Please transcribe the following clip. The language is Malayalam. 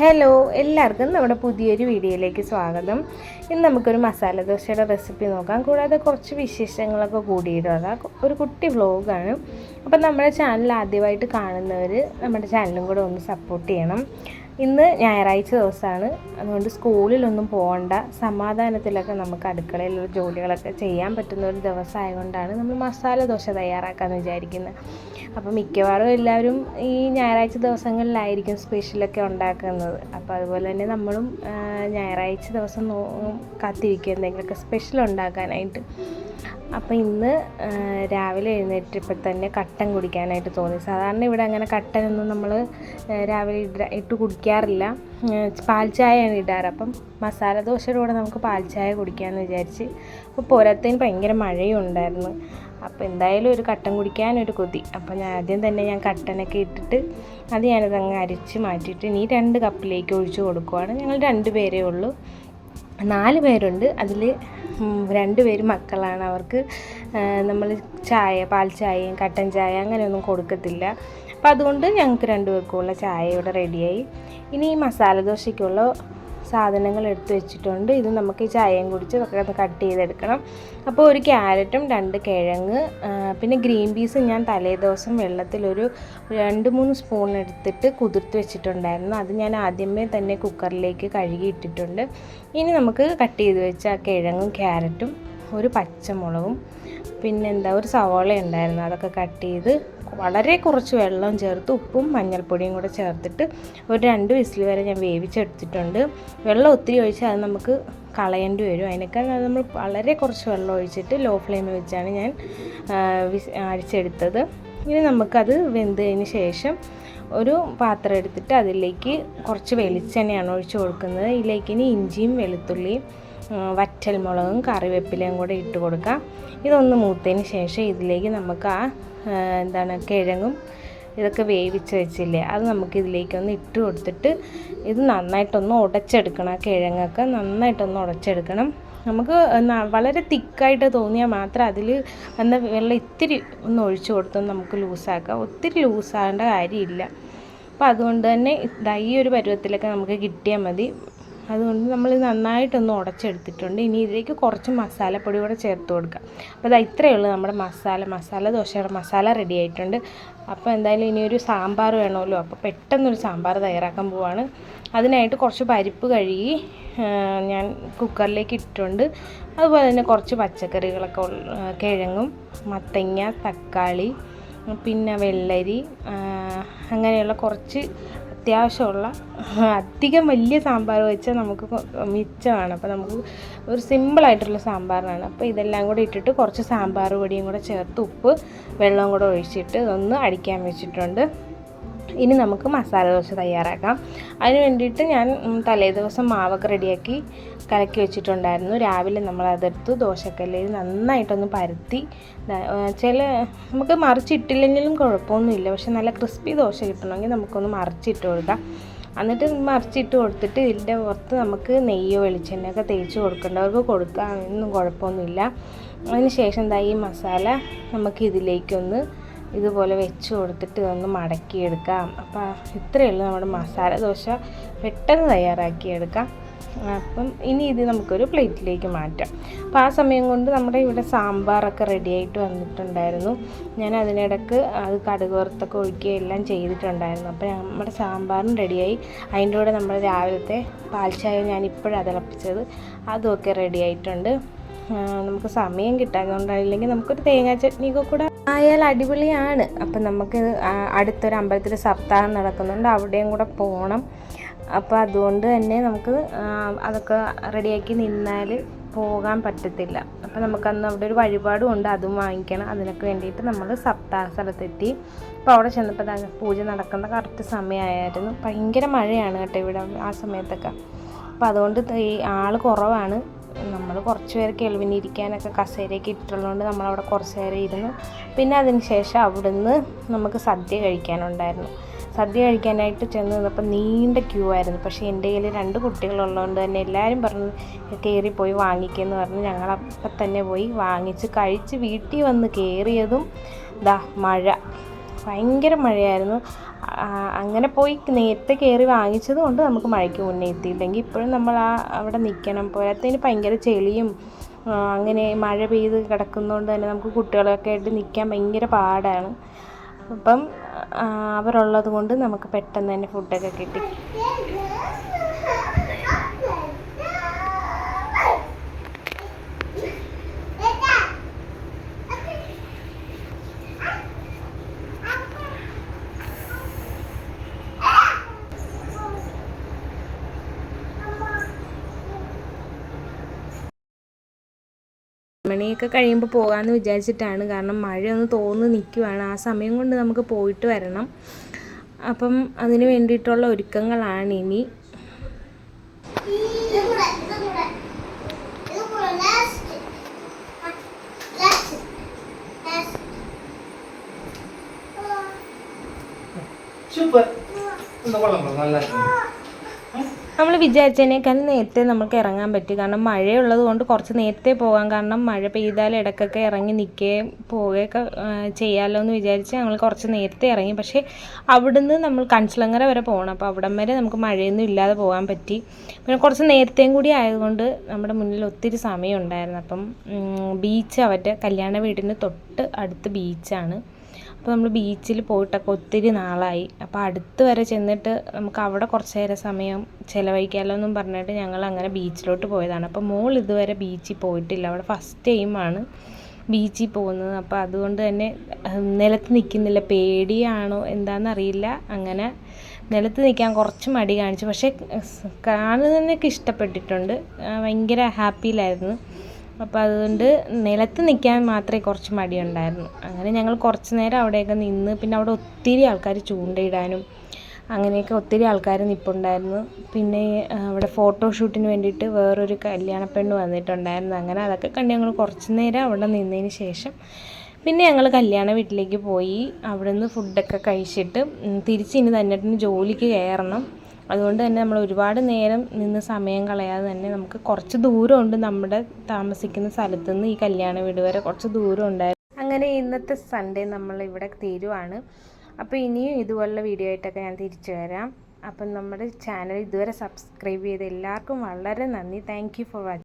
ഹലോ എല്ലാവർക്കും നമ്മുടെ പുതിയൊരു വീഡിയോയിലേക്ക് സ്വാഗതം. ഇന്ന് നമുക്കൊരു മസാല ദോശയുടെ റെസിപ്പി നോക്കാം. കൂടാതെ കുറച്ച് വിശേഷങ്ങളൊക്കെ കൂടിയിട്ടുള്ള ഒരു കുട്ടി വ്ലോഗാണ്. അപ്പം നമ്മുടെ ചാനൽ ആദ്യമായിട്ട് കാണുന്നവർ നമ്മുടെ ചാനലും കൂടെ ഒന്ന് സപ്പോർട്ട് ചെയ്യണം. ഇന്ന് ഞായറാഴ്ച ദിവസമാണ്. അതുകൊണ്ട് സ്കൂളിലൊന്നും പോകണ്ട സമാധാനത്തിലൊക്കെ നമുക്ക് അടുക്കളയിലുള്ള ജോലികളൊക്കെ ചെയ്യാൻ പറ്റുന്ന ഒരു ദിവസമായതുകൊണ്ടാണ് നമ്മൾ മസാല ദോശ തയ്യാറാക്കാമെന്ന് വിചാരിക്കുന്നത് അപ്പോൾ മിക്കവാറും എല്ലാവരും ഈ ഞായറാഴ്ച ദിവസങ്ങളിലായിരിക്കും സ്പെഷ്യലൊക്കെ ഉണ്ടാക്കുന്നത്. അപ്പോൾ അതുപോലെ തന്നെ നമ്മളും ഞായറാഴ്ച ദിവസം നോ കാത്തിരിക്കും. എന്തെങ്കിലുമൊക്കെ സ്പെഷ്യൽ ഉണ്ടാക്കാനായിട്ട്. അപ്പോൾ ഇന്ന് രാവിലെ എഴുന്നേറ്റ് എഴുന്നേറ്റപ്പോൾ തന്നെ കട്ടൻ കുടിക്കാനായിട്ട് തോന്നി. സാധാരണ ഇവിടെ അങ്ങനെ കട്ടനൊന്നും നമ്മൾ രാവിലെ ഇട ഇട്ട് കുടിക്കാറില്ല. പാൽ ചായയാണ് ഇടാറ്. അപ്പം മസാല ദോശയുടെ കൂടെ നമുക്ക് പാൽ ചായ കുടിക്കാമെന്ന് വിചാരിച്ച് അപ്പോൾ പോരാത്തതിന് ഭയങ്കര മഴയും ഉണ്ടായിരുന്നു. അപ്പോൾ എന്തായാലും ഒരു കട്ടൻ കുടിക്കാനൊരു കൊതി. അപ്പോൾ ഞാൻ ആദ്യം തന്നെ ഞാൻ കട്ടനൊക്കെ ഇട്ടിട്ട് അത് ഞാനത് അങ്ങ് അരിച്ച് മാറ്റിയിട്ട് ഇനി രണ്ട് കപ്പിലേക്ക് ഒഴിച്ച് കൊടുക്കുവാണ്. ഞങ്ങൾ രണ്ട് പേരേ ഉള്ളൂ. നാല് പേരുണ്ട്. അതിൽ രണ്ട് പേര് മക്കളാണ്. അവർക്ക് നമ്മൾ ചായ പാൽ ചായയും കട്ടൻ ചായ അങ്ങനെയൊന്നും കൊടുക്കത്തില്ല. അപ്പോൾ അതുകൊണ്ട് ഞങ്ങൾക്ക് രണ്ടുപേർക്കുമുള്ള ചായ ഇവിടെ റെഡിയായി ഇനി ഈ മസാല ദോശയ്ക്കുള്ള സാധനങ്ങൾ എടുത്തു വെച്ചിട്ടുണ്ട്. ഇത് നമുക്ക് ഈ ചായയും കുടിച്ച് ഒക്കെ ഒന്ന് കട്ട് ചെയ്തെടുക്കണം. അപ്പോൾ ഒരു ക്യാരറ്റും രണ്ട് കിഴങ്ങ് പിന്നെ ഗ്രീൻ പീസ് ഞാൻ തലേദിവസം വെള്ളത്തിലൊരു രണ്ട് മൂന്ന് സ്പൂൺ എടുത്തിട്ട് കുതിർത്ത് വെച്ചിട്ടുണ്ടായിരുന്നു. അത് ഞാൻ ആദ്യമേ തന്നെ കുക്കറിലേക്ക് കഴുകി ഇട്ടിട്ടുണ്ട്. ഇനി നമുക്ക് കട്ട് ചെയ്ത് വെച്ച കിഴങ്ങും ക്യാരറ്റും ഒരു പച്ചമുളകും പിന്നെന്താ ഒരു സവാള ഉണ്ടായിരുന്നു. അതൊക്കെ കട്ട് ചെയ്ത് വളരെ കുറച്ച് വെള്ളം ചേർത്ത് ഉപ്പും മഞ്ഞൾപ്പൊടിയും കൂടെ ചേർത്തിട്ട് ഒരു രണ്ട് വിസിൽ വരെ ഞാൻ വേവിച്ചെടുത്തിട്ടുണ്ട്. വെള്ളം ഒത്തിരി ഒഴിച്ചാൽ അത് നമുക്ക് കളയേണ്ടി വരും. അതിനേക്കാൾ നമ്മൾ വളരെ കുറച്ച് വെള്ളം ഒഴിച്ചിട്ട് ലോ ഫ്ലെയിമിൽ വെച്ചാണ് ഞാൻ അരിച്ചെടുത്തത്. ഇനി നമുക്കത് വെന്തതിന് ശേഷം ഒരു പാത്രം എടുത്തിട്ട് അതിലേക്ക് കുറച്ച് വെളിച്ചെണ്ണയാണ് ഒഴിച്ച് കൊടുക്കുന്നത്. ഇതിലേക്ക് ഇനി ഇഞ്ചിയും വെളുത്തുള്ളിയും വറ്റൽമുളകും കറിവേപ്പിലയും കൂടെ ഇട്ട് കൊടുക്കാം. ഇതൊന്ന് മൂത്തതിന് ശേഷം ഇതിലേക്ക് നമുക്ക് ആ എന്താണ് കിഴങ്ങും ഇതൊക്കെ വേവിച്ച് വെച്ചില്ലേ അത് നമുക്ക് ഇതിലേക്കൊന്ന് ഇട്ട് കൊടുത്തിട്ട് ഇത് നന്നായിട്ടൊന്ന് ഉടച്ചെടുക്കണം ആ കിഴങ്ങൊക്കെ നന്നായിട്ടൊന്ന് ഉടച്ചെടുക്കണം. നമുക്ക് വളരെ തിക്കായിട്ട് തോന്നിയാൽ മാത്രം അതിൽ വന്ന വെള്ളം ഇത്തിരി ഒന്ന് ഒഴിച്ചു കൊടുത്ത് നമുക്ക് ലൂസാക്കാം. ഒത്തിരി ലൂസാകേണ്ട കാര്യമില്ല. അപ്പോൾ അതുകൊണ്ട് തന്നെ ഈ ഒരു പരുവത്തിലൊക്കെ നമുക്ക് കിട്ടിയാൽ മതി. അതുകൊണ്ട് നമ്മൾ നന്നായിട്ടൊന്ന് ഉടച്ചെടുത്തിട്ടുണ്ട്. ഇനി ഇതിലേക്ക് കുറച്ച് മസാലപ്പൊടി കൂടെ ചേർത്ത് കൊടുക്കുക അപ്പോൾ ഇതാ ഇത്രയേ ഉള്ളൂ നമ്മുടെ മസാല. മസാല ദോശയുടെ മസാല റെഡി ആയിട്ടുണ്ട്. അപ്പോൾ എന്തായാലും ഇനി ഒരു സാമ്പാർ വേണമല്ലോ. അപ്പോൾ പെട്ടെന്നൊരു സാമ്പാർ തയ്യാറാക്കാൻ പോവാണ്. അതിനായിട്ട് കുറച്ച് പരിപ്പ് കഴുകി ഞാൻ കുക്കറിലേക്ക് ഇട്ടിട്ടുണ്ട്. അതുപോലെ തന്നെ കുറച്ച് പച്ചക്കറികളൊക്കെ കിഴങ്ങും മത്തങ്ങ തക്കാളി പിന്നെ വെള്ളരി അങ്ങനെയുള്ള കുറച്ച് അത്യാവശ്യമുള്ള അധികം വലിയ സാമ്പാർ വെച്ചാൽ നമുക്ക് മിച്ചമാണ്. അപ്പോൾ നമുക്ക് ഒരു സിമ്പിളായിട്ടുള്ള സാമ്പാറിനാണ്. അപ്പോൾ ഇതെല്ലാം കൂടി ഇട്ടിട്ട് കുറച്ച് സാമ്പാർ പൊടിയും കൂടെ ചേർത്ത് ഉപ്പ് വെള്ളവും കൂടെ ഒഴിച്ചിട്ട് ഒന്ന് അടിക്കാൻ വെച്ചിട്ടുണ്ട്. ഇനി നമുക്ക് മസാല ദോശ തയ്യാറാക്കാം. അതിന് വേണ്ടിയിട്ട് ഞാൻ തലേ ദിവസം മാവൊക്കെ റെഡിയാക്കി കലക്കി വെച്ചിട്ടുണ്ടായിരുന്നു. രാവിലെ നമ്മൾ അതെടുത്ത്. ദോശക്കല്ലിൽ നന്നായിട്ടൊന്ന് പരത്തി ചില നമുക്ക് മറിച്ചിട്ടില്ലെങ്കിലും കുഴപ്പമൊന്നുമില്ല. പക്ഷെ നല്ല ക്രിസ്പി ദോശ കിട്ടണമെങ്കിൽ നമുക്കൊന്ന് മറിച്ചിട്ട് കൊടുക്കാം. എന്നിട്ട് മറിച്ചിട്ട് കൊടുത്തിട്ട് ഇതിന്റെ പുറത്ത് നമുക്ക് നെയ്യോ വെളിച്ചെണ്ണയൊക്കെ തേച്ച് കൊടുക്കേണ്ടവർക്ക് കൊടുക്കാം. ഒന്നും കുഴപ്പമൊന്നുമില്ല. അതിന് ശേഷം എന്താ ഈ മസാല നമുക്ക് ഇതിലേക്കൊന്ന് ഇതുപോലെ വെച്ച് കൊടുത്തിട്ട് ഇതൊന്ന് മടക്കിയെടുക്കാം. അപ്പോൾ ഇത്രയേ ഉള്ളൂ നമ്മുടെ മസാല ദോശ. പെട്ടെന്ന് തയ്യാറാക്കിയെടുക്കാം. അപ്പം ഇനി ഇത് നമുക്കൊരു പ്ലേറ്റിലേക്ക് മാറ്റാം. അപ്പോൾ ആ സമയം കൊണ്ട് നമ്മുടെ ഇവിടെ സാമ്പാറൊക്കെ റെഡി ആയിട്ട് വന്നിട്ടുണ്ടായിരുന്നു. ഞാൻ അതിനിടക്ക് അത് കടുക് വറുത്തൊക്കെ ഒഴിക്കുകയും എല്ലാം ചെയ്തിട്ടുണ്ടായിരുന്നു. അപ്പോൾ നമ്മുടെ സാമ്പാറും റെഡിയായി അതിന്റെ കൂടെ നമ്മുടെ രാവിലത്തെ പാൽച്ചായ ചായ ഞാൻ ഇപ്പോഴാണ് തിളപ്പിച്ചത്. അതുമൊക്കെ റെഡിയായിട്ടുണ്ട് നമുക്ക് സമയം കിട്ടാത്തതുകൊണ്ടാണ് ഇല്ലെങ്കിൽ നമുക്കൊരു തേങ്ങാ ചട്നിയൊക്കെ കൂടെ ആയാൽ അടിപൊളിയാണ്. അപ്പം നമുക്ക് അടുത്തൊരു അമ്പലത്തിൽ സപ്താഹം നടക്കുന്നുണ്ട്. അവിടെയും കൂടെ പോകണം. അപ്പോൾ അതുകൊണ്ട് തന്നെ നമുക്ക് അതൊക്കെ റെഡിയാക്കി നിന്നാൽ പോകാൻ പറ്റത്തില്ല. അപ്പോൾ നമുക്കന്ന് അവിടെ ഒരു വഴിപാടും ഉണ്ട്. അതും വാങ്ങിക്കണം. അതിനൊക്കെ വേണ്ടിയിട്ട് നമ്മൾ സപ്താഹ സ്ഥലത്തെത്തി. അപ്പോൾ അവിടെ ചെന്നപ്പോൾ പൂജ നടക്കുന്ന കറക്റ്റ് സമയമായിരുന്നു. ഭയങ്കര മഴയാണ് കേട്ടോ ഇവിടെ ആ സമയത്തൊക്കെ. അപ്പോൾ അതുകൊണ്ട് ഈ ആൾ കുറവാണ്. നമ്മൾ കുറച്ച് പേർക്ക് എളിവിനിരിക്കാനൊക്കെ കസേരയൊക്കെ ഇട്ടിട്ടുള്ളതുകൊണ്ട് നമ്മളവിടെ കുറച്ച് നേരം ഇരുന്നു. പിന്നെ അതിന് ശേഷം അവിടുന്ന് നമുക്ക് സദ്യ കഴിക്കാനുണ്ടായിരുന്നു. സദ്യ കഴിക്കാനായിട്ട് ചെന്ന് നിന്നപ്പോൾ നീണ്ട ക്യൂ ആയിരുന്നു. പക്ഷേ എന്റെ കയ്യിൽ രണ്ട് കുട്ടികളുള്ളതുകൊണ്ട് തന്നെ എല്ലാവരും പറഞ്ഞു കയറി പോയി വാങ്ങിക്കുമെന്ന് പറഞ്ഞ്. ഞങ്ങൾ അപ്പം തന്നെ പോയി വാങ്ങിച്ച് കഴിച്ച് വീട്ടിൽ വന്ന് കയറിയതും ദാ മഴ. ഭയങ്കര മഴയായിരുന്നു. അങ്ങനെ പോയി നേരത്തെ കയറി വാങ്ങിച്ചത് കൊണ്ട് നമുക്ക് മഴയ്ക്ക് മുന്നേ എത്തിയില്ലെങ്കിൽ ഇപ്പോഴും നമ്മൾ ആ അവിടെ നിൽക്കണം. പോരാത്തതിന് ഭയങ്കര ചെളിയും അങ്ങനെ മഴ പെയ്ത് കിടക്കുന്നതുകൊണ്ട് തന്നെ നമുക്ക് കുട്ടികളൊക്കെ ആയിട്ട് നിൽക്കാൻ ഭയങ്കര പാടാണ്. അപ്പം അവരുള്ളത് കൊണ്ട് നമുക്ക് പെട്ടെന്ന് തന്നെ ഫുഡൊക്കെ കിട്ടി. മണിയൊക്കെ കഴിയുമ്പോൾ പോകാമെന്ന് വിചാരിച്ചിട്ടാണ്. കാരണം മഴ ഒന്ന് തോന്നി നിൽക്കുവാണ് ആ സമയം കൊണ്ട് നമുക്ക് പോയിട്ട് വരണം. അപ്പം അതിന് വേണ്ടിയിട്ടുള്ള ഒരുക്കങ്ങളാണ് ഇനി. സൂപ്പർ നല്ല നമ്മൾ വിചാരിച്ചതിനേക്കാൾ നേരത്തെ നമുക്ക് ഇറങ്ങാൻ പറ്റി. കാരണം മഴയുള്ളത് കൊണ്ട് കുറച്ച് നേരത്തെ പോകാം. കാരണം മഴ പെയ്താൽ ഇടയ്ക്കൊക്കെ ഇറങ്ങി നിൽക്കുകയും പോവുകയൊക്കെ ചെയ്യാമല്ലോ എന്ന് വിചാരിച്ച് ഞങ്ങൾ കുറച്ച് നേരത്തെ ഇറങ്ങി. പക്ഷേ അവിടുന്ന് നമ്മൾ കൺസലങ്ങര വരെ പോകണം. അപ്പോൾ അവിടം വരെ നമുക്ക് മഴയൊന്നും ഇല്ലാതെ പോകാൻ പറ്റി. പിന്നെ കുറച്ച് നേരത്തെയും കൂടി ആയതുകൊണ്ട് നമ്മുടെ മുന്നിൽ ഒത്തിരി സമയം ഉണ്ടായിരുന്നു അപ്പം ബീച്ച് അവരുടെ കല്യാണ വീടിന് തൊട്ട് അടുത്ത് ബീച്ചാണ്. അപ്പോൾ നമ്മൾ ബീച്ചിൽ പോയിട്ടൊക്കെ ഒത്തിരി നാളായി. അപ്പോൾ അടുത്ത് വരെ ചെന്നിട്ട് നമുക്ക് അവിടെ കുറച്ച് നേരം സമയം ചിലവഴിക്കാമല്ലോ എന്നും പറഞ്ഞിട്ട് ഞങ്ങൾ അങ്ങനെ ബീച്ചിലോട്ട് പോയതാണ്. അപ്പോൾ മോൾ ഇതുവരെ ബീച്ചിൽ പോയിട്ടില്ല. അവിടെ ഫസ്റ്റ് ടൈമാണ് ബീച്ചിൽ പോകുന്നത്. അപ്പോൾ അതുകൊണ്ട് തന്നെ നിലത്ത് നിൽക്കുന്നില്ല പേടിയാണോ എന്താണെന്നറിയില്ല അങ്ങനെ നിലത്ത് നിൽക്കാൻ കുറച്ച് മടി കാണിച്ചു. പക്ഷേ കാണുന്നതിനൊക്കെ ഇഷ്ടപ്പെട്ടിട്ടുണ്ട്. ഭയങ്കര ഹാപ്പിയിലായിരുന്നു അപ്പോൾ അതുകൊണ്ട് നിലത്ത് നിൽക്കാൻ മാത്രമേ കുറച്ച് മടിയുണ്ടായിരുന്നു. അങ്ങനെ ഞങ്ങൾ കുറച്ച് നേരം അവിടെയൊക്കെ നിന്ന് പിന്നെ അവിടെ ഒത്തിരി ആൾക്കാർ ചൂണ്ടയിടാനും അങ്ങനെയൊക്കെ ഒത്തിരി ആൾക്കാർ നിൽപ്പുണ്ടായിരുന്നു പിന്നെ അവിടെ ഫോട്ടോഷൂട്ടിന് വേണ്ടിയിട്ട് വേറൊരു കല്യാണ പെണ്ണ് വന്നിട്ടുണ്ടായിരുന്നു. അങ്ങനെ അതൊക്കെ കണ്ട് ഞങ്ങൾ കുറച്ച് നേരം അവിടെ നിന്നതിന് ശേഷം പിന്നെ ഞങ്ങൾ കല്യാണ വീട്ടിലേക്ക് പോയി. അവിടെ നിന്ന് ഫുഡൊക്കെ കഴിച്ചിട്ട് തിരിച്ച് ഇനി തന്നെ ജോലിക്ക് കയറണം. അതുകൊണ്ട് തന്നെ നമ്മൾ ഒരുപാട് നേരം നിന്ന് സമയം കളയാതെ തന്നെ നമുക്ക് കുറച്ച് ദൂരമുണ്ട് നമ്മുടെ താമസിക്കുന്ന സ്ഥലത്തു നിന്ന് ഈ കല്യാണ വീട് വരെ കുറച്ച് ദൂരം ഉണ്ടായിരുന്നു അങ്ങനെ ഇന്നത്തെ സൺഡേ നമ്മൾ ഇവിടെ തീരുവാണ്. അപ്പോൾ ഇനിയും ഇതുപോലുള്ള വീഡിയോ ആയിട്ടൊക്കെ ഞാൻ തിരിച്ചു വരാം. അപ്പം നമ്മുടെ ചാനൽ ഇതുവരെ സബ്സ്ക്രൈബ് ചെയ്ത എല്ലാവർക്കും വളരെ നന്ദി. Thank for watching